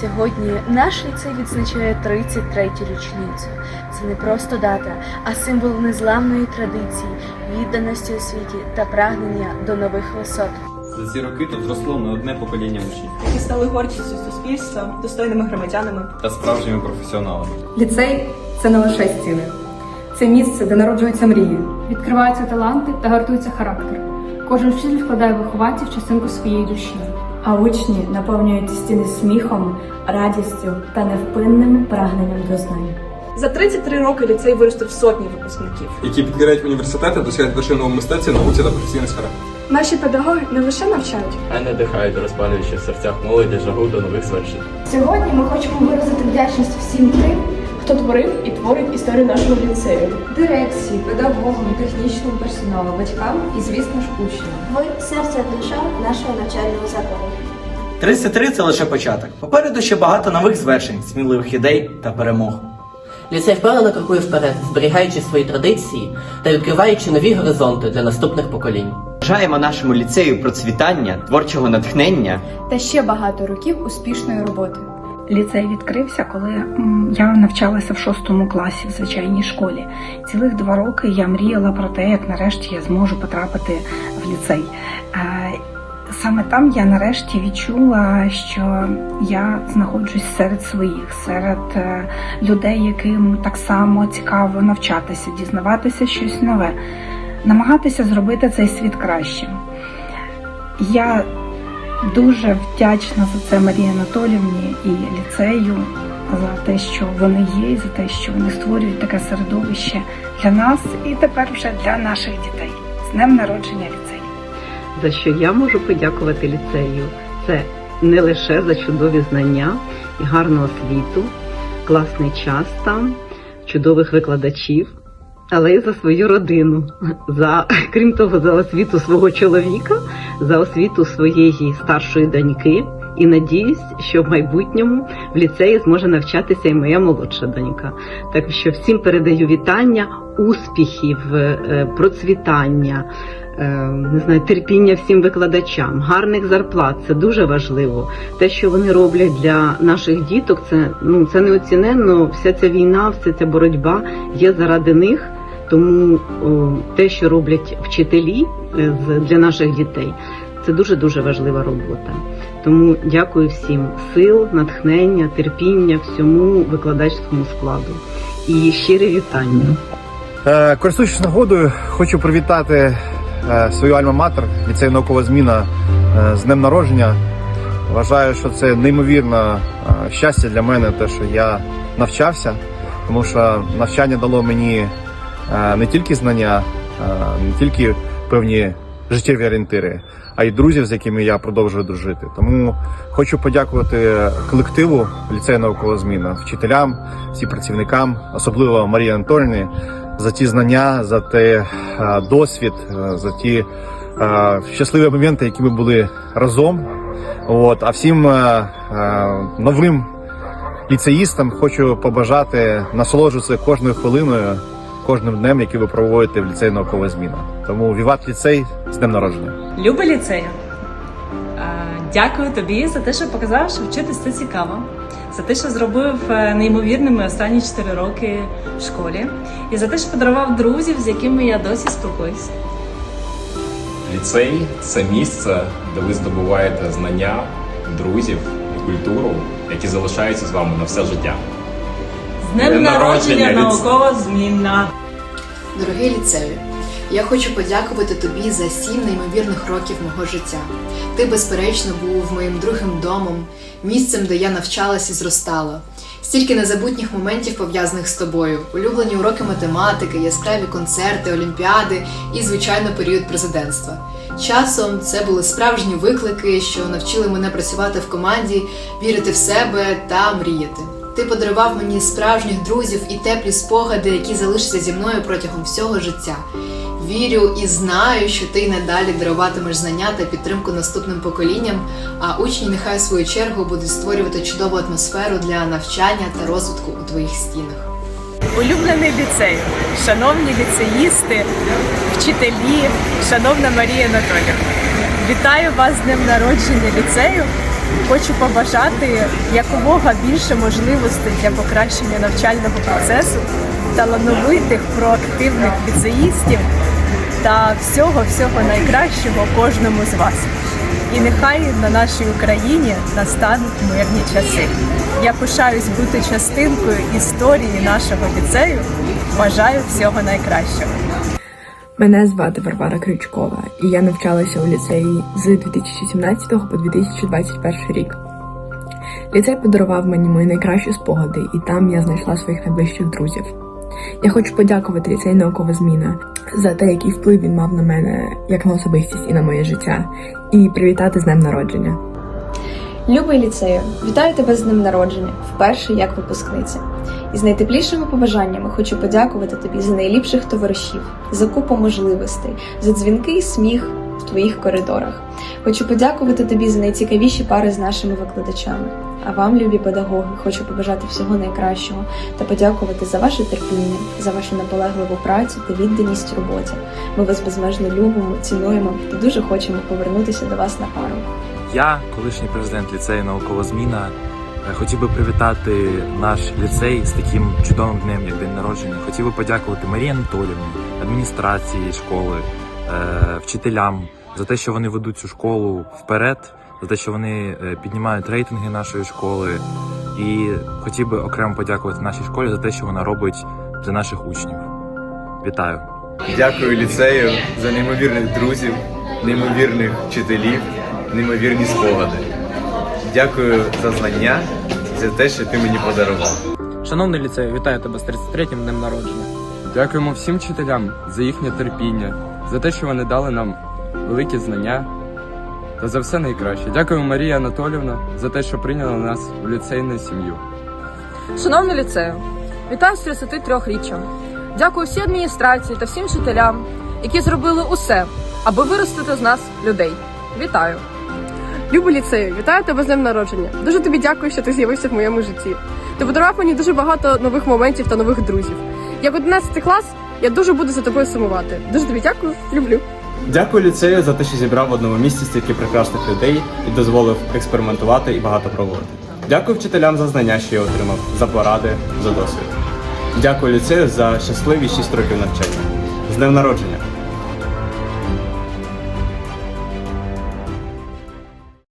Сьогодні наш ліцей відзначає 33-ю річницю. Це не просто дата, а символ незламної традиції, відданості освіті та прагнення до нових висот. За ці роки тут зросло не одне покоління учнів які стали гордістю суспільства, достойними громадянами. та справжніми професіоналами. Ліцей це не лише стіни, це місце, де народжуються мрії. Відкриваються таланти та гартується характер. Кожен вчитель вкладає вихованців частинку своєї душі. А учні наповнюють стіни сміхом, радістю та невпинним прагненням до знань. За 33 роки ліцей виростив сотні випускників. які підкоряють університети, досягають вершин у мистецтві, науці та професійних сферах. Наші педагоги не лише навчають, а надихають, розпалюючи в серцях молоді жагу до нових звершень. Сьогодні ми хочемо виразити вдячність всім тим, хто творив і творить історію нашого ліцею. Дирекції, педагогам, технічному персоналу, батькам і, звісно ж, учням. Ви серце душа нашого навчального закладу. 33 – це лише початок. Попереду ще багато нових звершень, сміливих ідей та перемог. Ліцей впевнено крокує вперед, зберігаючи свої традиції та відкриваючи нові горизонти для наступних поколінь. Бажаємо нашому ліцею процвітання, творчого натхнення Та ще багато років успішної роботи. Ліцей відкрився, коли я навчалася в шостому класі в звичайній школі. Цілих два роки я мріяла про те, як нарешті я зможу потрапити в ліцей. Е, Саме там я нарешті відчула, що я знаходжусь серед своїх, серед е, людей, яким так само цікаво навчатися, дізнаватися щось нове, намагатися зробити цей світ кращим. Я Дуже вдячна за це Марії Анатолівні і ліцею за те, що вони є, за те, що вони створюють таке середовище для нас і тепер вже для наших дітей. З днем народження ліцею. За що я можу подякувати ліцею? Це не лише за чудові знання і гарну освіту, класний час там, чудових викладачів, але й за свою родину, за крім того, за освіту свого чоловіка, за освіту своєї старшої доньки. І надіюсь, що в майбутньому в ліцеї зможе навчатися і моя молодша донька. Так що всім передаю вітання, успіхів, е, процвітання, е, не знаю, терпіння всім викладачам, гарних зарплат. Це дуже важливо. Те, що вони роблять для наших діток, це ну це неоціненно. Вся ця війна, вся ця боротьба є заради них. Тому те, що роблять вчителі е, для наших дітей, це дуже дуже важлива робота. Тому дякую всім сил, натхнення, терпіння, всьому викладацькому складу і щире вітання. Е, Користуючись нагодою, хочу привітати е, свою альма-матер, ліцей наукова зміна е, з днем народження. Вважаю, що це неймовірне е, щастя для мене, те, що я навчався, тому що навчання дало мені е, не тільки знання, не тільки певні життєві орієнтири, а й друзів, з якими я продовжую дружити. Тому хочу подякувати колективу ліцею наукова зміна, вчителям, всім працівникам, особливо Марії Анатольовні, за ті знання, за те досвід, за ті щасливі моменти, які ми були разом. От, а всім новим ліцеїстам хочу побажати насолоджуватися кожною хвилиною, кожним днем, який ви проводите в ліцеї наукова зміна. Тому віват ліцей з днем народження. Люби ліцею. Дякую тобі за те, що показав, що вчитись це цікаво, за те, що зробив е, неймовірними останні 4 роки в школі, і за те, що подарував друзів, з якими я досі спілкуюсь. Ліцей це місце, де ви здобуваєте знання, друзів і культуру, які залишаються з вами на все життя. З днем народження народження, наукова змінна! Дорогий ліцею, я хочу подякувати тобі за сім неймовірних років мого життя. Ти, безперечно, був моїм другим домом, місцем, де я навчалась і зростала. Стільки незабутніх моментів пов'язаних з тобою, улюблені уроки математики, яскраві концерти, олімпіади і, звичайно, період президентства. Часом це були справжні виклики, що навчили мене працювати в команді, вірити в себе та мріяти. Ти подарував мені справжніх друзів і теплі спогади, які залишаться зі мною протягом всього життя. Вірю і знаю, що ти надалі даруватимеш знання та підтримку наступним поколінням, а учні нехай в свою чергу будуть створювати чудову атмосферу для навчання та розвитку у твоїх стінах. Улюблений ліцей, шановні ліцеїсти, вчителі, шановна Марія Анатоліївна. Вітаю вас з днем народження ліцею Хочу побажати якомога більше можливостей для покращення навчального процесу, талановитих, проактивних ліцеїстів та всього-всього найкращого кожному з вас. І нехай на нашій Україні настануть мирні часи. Я пишаюсь бути частинкою історії нашого ліцею. Бажаю всього найкращого. Мене звати Варвара Крючкова, і я навчалася у ліцеї з 2017 по 2021 рік. Ліцей подарував мені мої найкращі спогади, і там я знайшла своїх найближчих друзів. Я хочу подякувати ліцей наукова зміна за те, який вплив він мав на мене як на особистість і на моє життя, і привітати з днем народження. Любий ліцею, вітаю тебе з днем народження, вперше як випускниця. І з найтеплішими побажаннями хочу подякувати тобі за найліпших товаришів, за купу можливостей, за дзвінкий сміх в твоїх коридорах. Хочу подякувати тобі за найцікавіші пари з нашими викладачами. А вам, любі педагоги, хочу побажати всього найкращого та подякувати за ваше терпіння, за вашу наполегливу працю та відданість роботі. Ми вас безмежно любимо, цінуємо та дуже хочемо повернутися до вас на пару. Я, колишній президент ліцею наукова зміна, е, хотів би привітати наш ліцей з таким чудовим днем, як день народження. Хотів би подякувати Марії Анатолівні, адміністрації школи, е, вчителям за те, що вони ведуть цю школу вперед, за те, що вони е, піднімають рейтинги нашої школи. І хотів би окремо подякувати нашій школі за те, що вона робить для наших учнів. Вітаю! Дякую ліцею за неймовірних друзів, неймовірних вчителів, неймовірні спогади. Дякую за знання, за те, що ти мені подарував. Шановний ліцею, вітаю тебе з 33-м днем народження. Дякуємо всім вчителям за їхнє терпіння, за те, що вони дали нам великі знання та за все найкраще. Дякуємо Марія Анатолівна за те, що прийняла нас в ліцейну сім'ю. Шановний ліцею, вітаю з 33-річчям. Дякую всій адміністрації та всім вчителям, які зробили усе, аби виростити з нас людей. Вітаю! Любий ліцею, вітаю тебе з днем народження. Дуже тобі дякую, що ти з'явився в моєму житті. Ти подарував мені дуже багато нових моментів та нових друзів. Як 11 клас, я дуже буду за тобою сумувати. Дуже тобі дякую, люблю. Дякую ліцею за те, що зібрав в одному місці стільки прекрасних людей і дозволив експериментувати і багато пробувати. Дякую вчителям за знання, що я отримав, за поради, за досвід. Дякую ліцею за щасливі 6 років навчання. З днем народження!